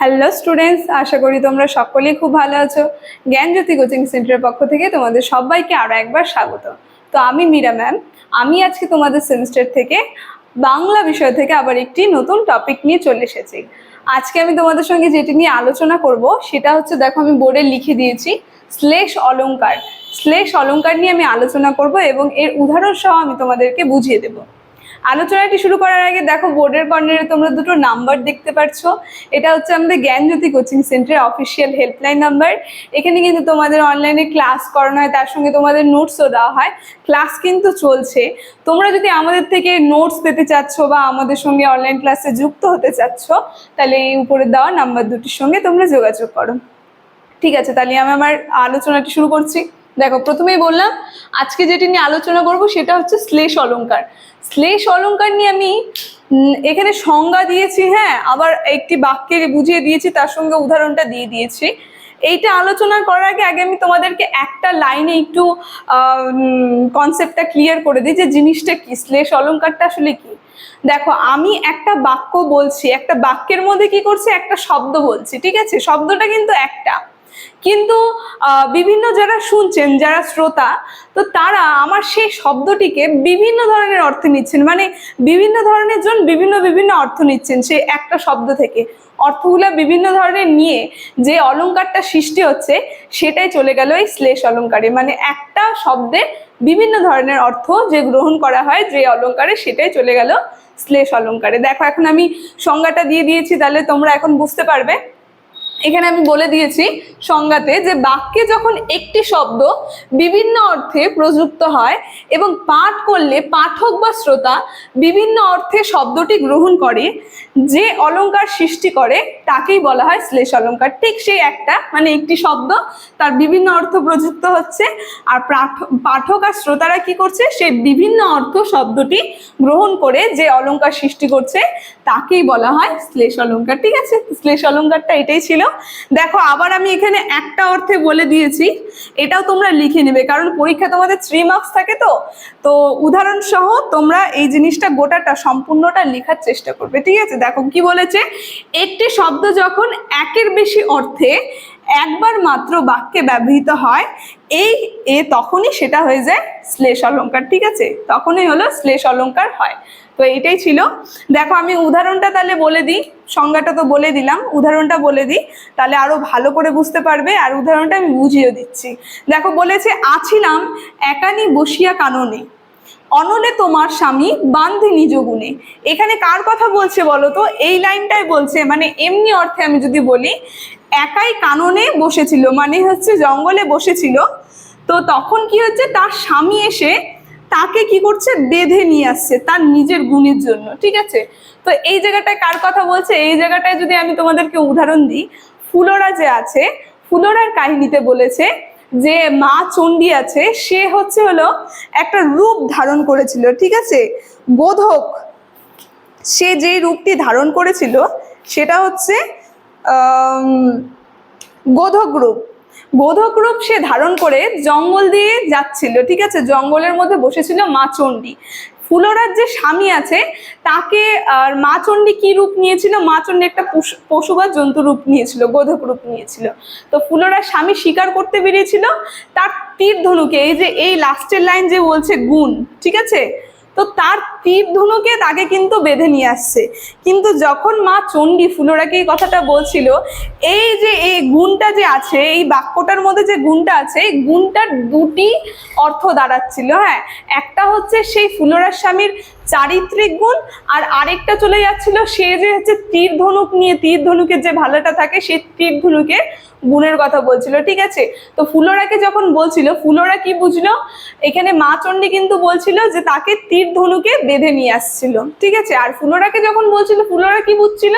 Hello students আশা করি তোমরা সকলেই খুব ভালো আছো। জ্ঞানজ্যোতি কোচিং সেন্টারের পক্ষ থেকে তোমাদের সবাইকে আরও একবার স্বাগত। তো আমি মীরা ম্যাম আমি আজকে তোমাদের সেমিস্টার থেকে বাংলা বিষয় থেকে আবার একটি নতুন টপিক নিয়ে চলে এসেছি। আজকে আমি তোমাদের সঙ্গে যেটি নিয়ে আলোচনা করব, সেটা হচ্ছে, দেখো, আমি বোর্ডে লিখে দিয়েছি শ্লেষ অলঙ্কার শ্লেষ অলঙ্কার নিয়ে আমি আলোচনা করব এবং এর উদাহরণ সহ আমি তোমাদেরকে বুঝিয়ে দেবো। আলোচনাটি শুরু করার আগে দেখো বোর্ডের কর্নারে তোমরা দুটো নাম্বার দেখতে পাচ্ছ এটা হচ্ছে আমাদের জ্ঞানজ্যোতি কোচিং সেন্টারের অফিসিয়াল হেল্পলাইন নাম্বার এখানে কিন্তু তোমাদের অনলাইনে ক্লাস করানো হয়, তার সঙ্গে তোমাদের নোটসও দেওয়া হয়। ক্লাস কিন্তু চলছে। তোমরা যদি আমাদের থেকে নোটস পেতে চাচ্ছ বা আমাদের সঙ্গে অনলাইন ক্লাসে যুক্ত হতে চাচ্ছ, তাহলে এই উপরে দেওয়া নাম্বার দুটির সঙ্গে তোমরা যোগাযোগ করো। ঠিক আছে, তাহলে আমি আমার আলোচনাটি শুরু করছি। দেখো, প্রথমেই বললাম, আজকে যেটি নিয়ে আলোচনা করব সেটা হচ্ছে শ্লেষ অলঙ্কার। শ্লেষ অলঙ্কার নিয়ে আমি এখানে সংজ্ঞা দিয়েছি হ্যাঁ আবার একটি বাক্যে বুঝিয়ে দিয়েছি, তার সঙ্গে উদাহরণটা দিয়ে দিয়েছি। এইটা আলোচনা করার আগে আগে আমি তোমাদেরকে একটা লাইনে একটু কনসেপ্টটা ক্লিয়ার করে দিই যে জিনিসটা কি, শ্লেষ অলঙ্কারটা আসলে কি। দেখো, আমি একটা বাক্য বলছি, একটা বাক্যের মধ্যে কি করছি? একটা শব্দ বলছি, ঠিক আছে? শব্দটা কিন্তু একটা। কিন্তু বিভিন্ন যারা শুনছেন, যারা শ্রোতা, তো তারা আমার সেই শব্দটিকে বিভিন্ন ধরনের অর্থ নিচ্ছেন। মানে বিভিন্ন ধরনের জন বিভিন্ন বিভিন্ন অর্থ নিচ্ছেন সেই একটা শব্দ থেকে। অর্থগুলো বিভিন্ন ধরনের নিয়ে যে অলংকারটা সৃষ্টি হচ্ছে, সেটাই চলে গেল এই শ্লেষ অলংকারে মানে একটা শব্দের বিভিন্ন ধরনের অর্থ যে গ্রহণ করা হয়, যে অলংকারে সেটাই চলে গেল শ্লেষ অলংকারে দেখো, এখন আমি সংজ্ঞাটা দিয়ে দিয়েছি, তাহলে তোমরা এখন বুঝতে পারবে। এখানে আমি বলে দিয়েছি সংজ্ঞাতে যে বাক্যে যখন একটি শব্দ বিভিন্ন অর্থে প্রযুক্ত হয় এবং পাঠ করলে পাঠক বা শ্রোতা বিভিন্ন অর্থে শব্দটি গ্রহণ করে, যে অলঙ্কার সৃষ্টি করে তাকেই বলা হয় শ্লেষ অলংকার ঠিক সেই একটা মানে একটি শব্দ তার বিভিন্ন অর্থ প্রযুক্ত হচ্ছে আর পাঠ- পাঠক আর শ্রোতারা কি করছে? সেই বিভিন্ন অর্থ শব্দটি গ্রহণ করে যে অলঙ্কার সৃষ্টি করছে তাকেই বলা হয় শ্লেষ অলংকার ঠিক আছে? শ্লেষ অলংকারটা এটাই ছিল। দেখো, আবার আমি এখানে একটা অর্থে বলে দিয়েছি, এটাও তোমরা লিখে নেবে, কারণ পরীক্ষা তোমাদের থ্রি মার্কস থাকে তো। তো উদাহরণ সহ তোমরা এই জিনিসটা গোটাটা, সম্পূর্ণটা লেখার চেষ্টা করবে, ঠিক আছে? দেখো, কি বলেছে? একটি শব্দ যখন একের বেশি অর্থে একবার মাত্র বাক্যে ব্যবহৃত হয়, এই, এ তখনই সেটা হয়ে যায় শ্লেষ অলঙ্কার, ঠিক আছে? তখনই হলো শ্লেষ অলঙ্কার হয়। তো এইটাই ছিল। দেখো, আমি উদাহরণটা তাহলে বলে দিই। সংজ্ঞাটা তো বলে দিলাম। উদাহরণটা বলে দিই। তাহলে আরও ভালো করে বুঝতে পারবে। আর উদাহরণটা আমি বুঝিয়ে দিচ্ছি। দেখো, বলেছে, আছিলাম একানি বসিয়া কাননে। অনলে তোমার স্বামী বান্ধে নিজ গুণে এখানে কার কথা বলছে বলো তো এই লাইনটাই বলছে মানে এমনি অর্থে আমি যদি বলি, একাই কাননে বসেছিল মানে হচ্ছে জঙ্গলে বসেছিল। তো তখন কি হচ্ছে? তার স্বামী এসে তাকে কি করছে? বেঁধে নিয়ে আসছে তার নিজের গুণের জন্য, ঠিক আছে? তো এই জায়গাটায় কার কথা বলছে? এই জায়গাটায় যদি আমি তোমাদেরকে উদাহরণ দিই, ফুলোরা যে আছে, ফুলোরার কাহিনীতে বলেছে যে মা চণ্ডী আছে, সে হচ্ছে হলো একটা রূপ ধারণ করেছিল, ঠিক আছে? বোধক, সে যে রূপটি ধারণ করেছিল, সেটা হচ্ছে গোধক রূপ। গোধক রূপ সে ধারণ করে জঙ্গল দিয়ে যাচ্ছিল, ঠিক আছে? জঙ্গলের মধ্যে বসেছিল মা চণ্ডী। ফুলরার যে স্বামী আছে তাকে আর মা চণ্ডী কি রূপ নিয়েছিল? মা চণ্ডী একটা পশু- বা জন্তু রূপ নিয়েছিল, গোধক রূপ নিয়েছিল। তো ফুলরার স্বামী শিকার করতে বেরিয়েছিল, তার তীর ধনুকে, এই যে এই লাস্টের লাইন যে বলছে গুণ, ঠিক আছে? তো তার তীর ধনুকে তাকে কিন্তু বেঁধে নিয়ে আসছে। কিন্তু যখন মা চণ্ডী ফুলোরাকে এই কথাটা বলছিল, এই যে এই গুণটা যে আছে, এই বাক্যটার মধ্যে যে গুণটা আছে, এই গুণটার দুটি অর্থ দাঁড়াচ্ছিল হ্যাঁ? একটা হচ্ছে সেই ফুলোরার স্বামীর চারিত্রিক গুণ, আর আরেকটা চলে যাচ্ছিল, সে যে হচ্ছে তীর ধনুক নিয়ে, তীর ধনুকের যে ভালোটা থাকে, সে তীর ধনুকের গুণের কথা বলছিল, ঠিক আছে? তো ফুলোরাকে যখন বলছিল, ফুলোরা কি বুঝলো? এখানে মা চণ্ডী কিন্তু বলছিল যে তাকে তীর ধনুকে বেঁধে নিয়ে আসছিল, ঠিক আছে? আর ফুলোরাকে যখন বলছিল, ফুলোরা কি বুঝছিল?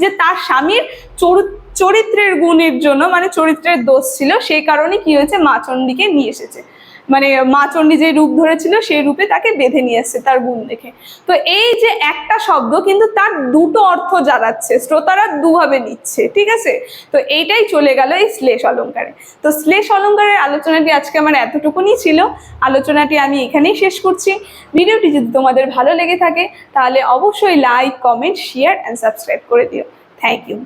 যে তার স্বামীর চরিত্র চরিত্রের গুণের জন্য মানে চরিত্রের দোষ ছিল, সেই কারণে কি হয়েছে? মা চণ্ডীকে নিয়ে এসেছে। মানে মা চণ্ডী যে রূপ ধরেছিল, সেই রূপে তাকে বেঁধে নিয়ে এসছে তার গুণ দেখে। তো এই যে একটা শব্দ কিন্তু তার দুটো অর্থ জানাচ্ছে, শ্রোতারা দুভাবে নিচ্ছে, ঠিক আছে? তো এইটাই চলে গেল এই শ্লেষ অলঙ্কারে। তো শ্লেষ অলঙ্কারের আলোচনাটি আজকে আমার এতটুকুনি ছিল। আলোচনাটি আমি এখানেই শেষ করছি। ভিডিওটি যদি তোমাদের ভালো লেগে থাকে, তাহলে অবশ্যই like comment share and subscribe করে দিও। Thank you